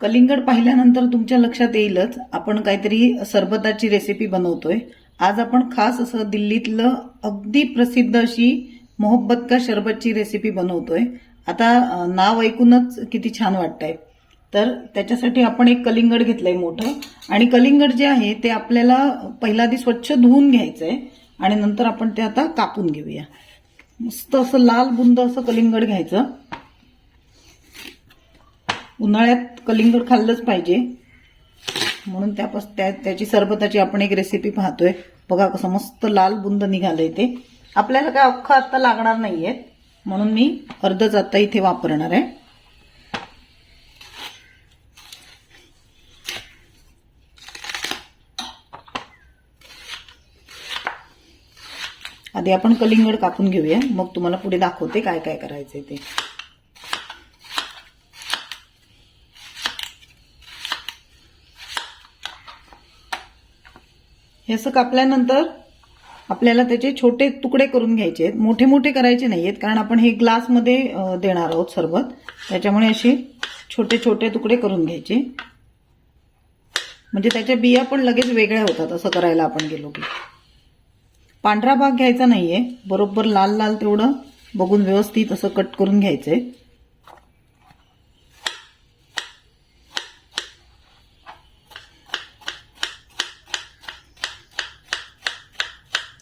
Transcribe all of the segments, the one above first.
कलिंगड पाहिल्यानंतर तुमच्या लक्षात येईलच आपण काहीतरी सरबताची रेसिपी बनवतोय. आज आपण खास असं दिल्लीतलं अगदी प्रसिद्ध अशी मोहब्बत का शरबतची रेसिपी बनवतोय. आता नाव ऐकूनच किती छान वाटतंय. तर त्याच्यासाठी आपण एक कलिंगड घेतलंय मोठं. आणि कलिंगड जे आहे ते आपल्याला पहिला आधी स्वच्छ धुवून घ्यायचं आहे आणि नंतर आपण ते आता कापून घेऊया. मस्त असं लाल बुंद असं कलिंगड घ्यायचं. उन्हाळ्यात कलिंगड खाल्लंच पाहिजे. म्हणून त्यापास त्या त्याची सरबताची आपण एक रेसिपी पाहतोय. बघा कसं मस्त लाल बुंद निघालंय ते. आपल्याला काय अख्खं आत्ता लागणार नाही आहेत म्हणून मी अर्धच आत्ता इथे वापरणार आहे. आधी आपण कलिंगड कापून घेऊया. मग तुम्हाला पुढे दाखवते काय काय करायचंय ते. हे असं कापल्यानंतर आपल्याला त्याचे छोटे तुकडे करून घ्यायचे आहेत. मोठे मोठे करायचे नाही आहेत कारण आपण हे ग्लासमध्ये देणार आहोत सरबत. त्याच्यामुळे असे छोटे छोटे तुकडे करून घ्यायचे. म्हणजे त्याच्या बिया पण लगेच वेगळ्या होतात असं करायला आपण गेलो की. पांढरा भाग घ्यायचा नाही आहे बरोबर लाल लाल तेवढं बघून व्यवस्थित असं कट करून घ्यायचंय.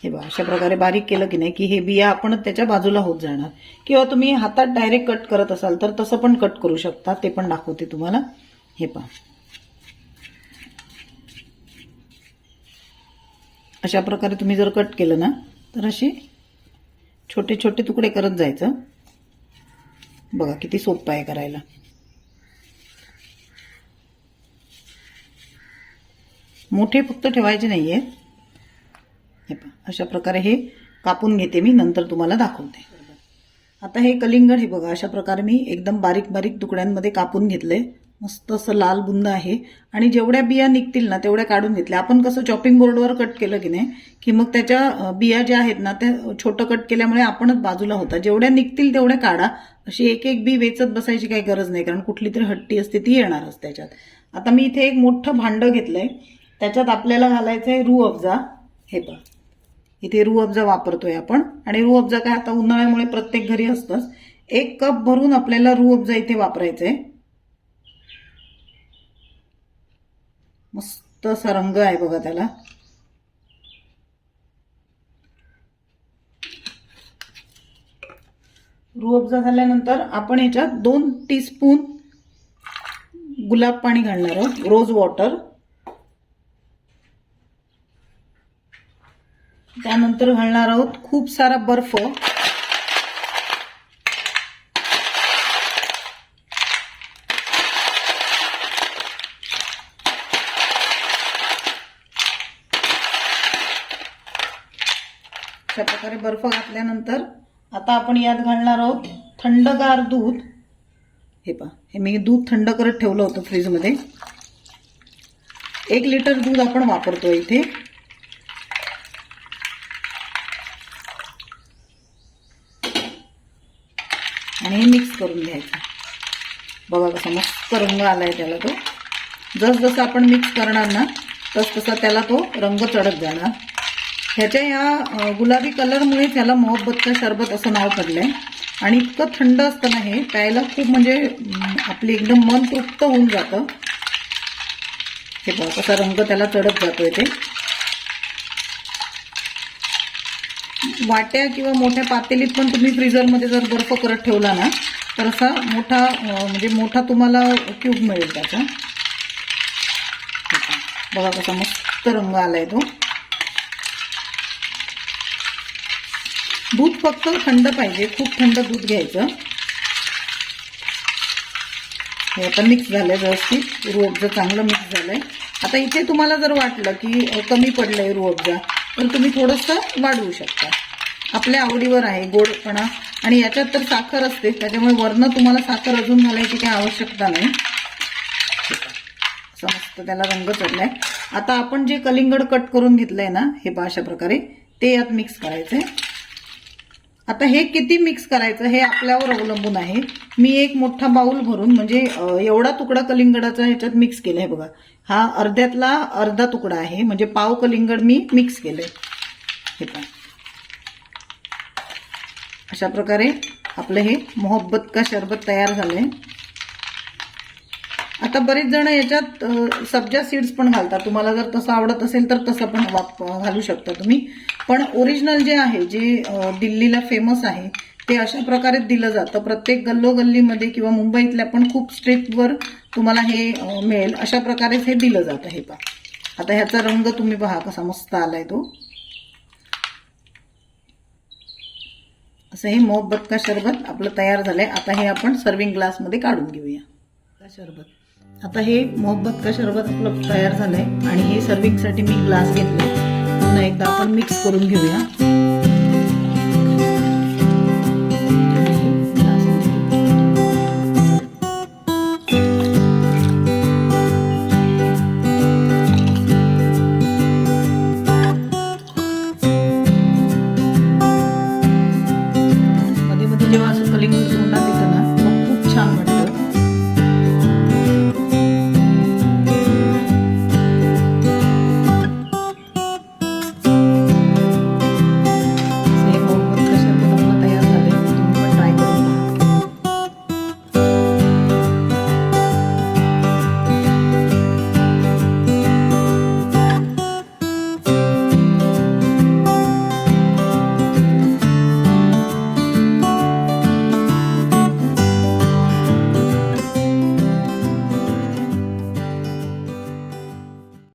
हे बा अशा प्रकारे बारीक केलं की नाही की हे बिया आपण त्याच्या बाजूला होत जाणार. किंवा तुम्ही हातात डायरेक्ट कट करत असाल तर तसं पण कट करू शकता. ते पण दाखवते तुम्हाला. हे पहा. अशा प्रकारे तुम्ही जर कट केलं ना तर असे छोटे छोटे तुकडे करत जायचं. बघा किती सोपं आहे करायला. मोठे फक्त ठेवायचे नाही आहेत हे पहा अशा प्रकारे हे कापून घेते मी नंतर तुम्हाला दाखवते. आता हे कलिंगड हे बघा अशा प्रकारे मी एकदम बारीक बारीक तुकड्यांमध्ये कापून घेतलंय मस्त असं लाल बुंद आहे. आणि जेवढ्या बिया निघतील ना तेवढ्या काढून घेतल्या. आपण कसं चॉपिंग बोर्डवर कट केलं की नाही की मग त्याच्या बिया ज्या आहेत ना त्या छोटं कट केल्यामुळे आपणच बाजूला होता. जेवढ्या निघतील तेवढ्या काढा. अशी एक एक बी वेचत बसायची काही गरज नाही कारण कुठली तरी हट्टी असते ती येणारच त्याच्यात. आता मी इथे एक मोठं भांडं घेतलं आहे त्याच्यात आपल्याला घालायचं आहे रू अफजा. हे पहा. इथे रुअब्जा वापरतोय आपण. आणि रुअब्जा काय आता उन्हाळ्यामुळे प्रत्येक घरी असतंच. एक कप भरून आपल्याला रुअब्जा इथे वापरायचं आहे मस्त असा रंग आहे बघा त्याला. रुअब्जा झाल्यानंतर आपण याच्यात दोन टीस्पून गुलाब पाणी घालणार आहोत. रोज वॉटर त्यानंतर घालणार आहोत खूप सारा बर्फ. अशा प्रकारे बर्फ घातल्यानंतर आता आपण यात घालणार आहोत थंडगार दूध. हे पहा हे मी दूध थंड करत ठेवलं होतं फ्रीजमध्ये. एक लिटर दूध आपण वापरतो इथे. आणि हे मिक्स करून घ्यायचं. बघा कसा मस्त रंग आला आहे त्याला तो. जस जसं आपण मिक्स करणार ना तस तसा त्याला तो रंग चढत जाणार. ह्याच्या ह्या गुलाबी कलरमुळे त्याला मोहब्बतचं सरबत असं नाव पडलं आहे आणि इतकं थंड असताना हे प्यायला खूप म्हणजे आपली एकदम मन तृप्त होऊन जातं. हे बघा कसा रंग त्याला चढत जातो आहे ते. वाट्या किंवा मोठ्या पातेलीत पण तुम्ही फ्रीजरमध्ये जर बर्फ करत ठेवला ना तर असा मोठा म्हणजे मोठा तुम्हाला क्यूब मिळेल त्याचा. बघा कसा मस्त रंग आलाय तो. दूध फक्त थंड पाहिजे खूप थंड दूध घ्यायचं. हे आता मिक्स झालंय व्यवस्थित रुअबजा चांगलं मिक्स झालंय. आता इथे तुम्हाला जर वाटलं की अ, कमी पडलंय रुअबजा तर तुम्ही थोडंसं वाढवू शकता. आपल्या आवडीवर आहे गोडपणा. आणि याच्यात तर साखर असते. त्याच्यामुळे वरनं तुम्हाला साखर अजून घालायची काही आवश्यकता नाही. असं मस्त त्याला रंग चढलाय. आता आपण जे कलिंगड कट करून घेतलंय ना हे पहा अशा प्रकारे ते यात मिक्स करायचंय. आता हे किती मिक्स करायचं हे आपल्यावर अवलंबून आहे. मी एक मोठा बाऊल भरून म्हणजे एवढा तुकडा कलिंगडाचा ह्याच्यात मिक्स केला आहे बघा. हा अर्ध्यातला अर्धा तुकडा आहे. म्हणजे पाव कलिंगड मी मिक्स केलंय हे पहा अशा प्रकारे आपलं हे मोहब्बत का शरबत तयार झालंय. आता बरेच जण याच्यात सब्जा सीड्स पण घालतात. तुम्हाला जर तसं आवडत असेल तर तसं पण वाप घालू शकता तुम्ही. पण ओरिजिनल जे आहे जे दिल्लीला फेमस आहे ते अशा प्रकारे दिलं जातं. प्रत्येक गल्लोगल्लीमध्ये किंवा मुंबईतल्या पण खूप स्ट्रीटवर तुम्हाला हे मिळेल. अशा प्रकारेच हे दिलं जातं हे पा. आता ह्याचा रंग तुम्ही पहा कसा मस्त आलाय तो. असं हे मोहब्बत का शरबत आपलं तयार झालंय. आता हे आपण सर्विंग ग्लासमध्ये काढून घेऊया. शरबत. आता हे मोहब्बत का शरबत आपलं तयार झालंय आणि हे सर्विंगसाठी मी ग्लास घेतले पुन्हा एकदा आपण मिक्स करून घेऊया. dewasa sekali untuk